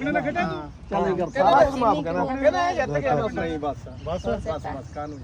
ਚੈਲੰਜ ਕਰਤਾ ਸਾਰਾ ਕੁਝ ਮਾਫ ਕਰਨਾ ਕਹਿੰਦਾ ਇਹ ਜਿੱਤ ਗਿਆ ਬਸ ਨਹੀਂ ਬਸ ਬਸ ਬਸ ਬਸ ਕਾਨੂੰ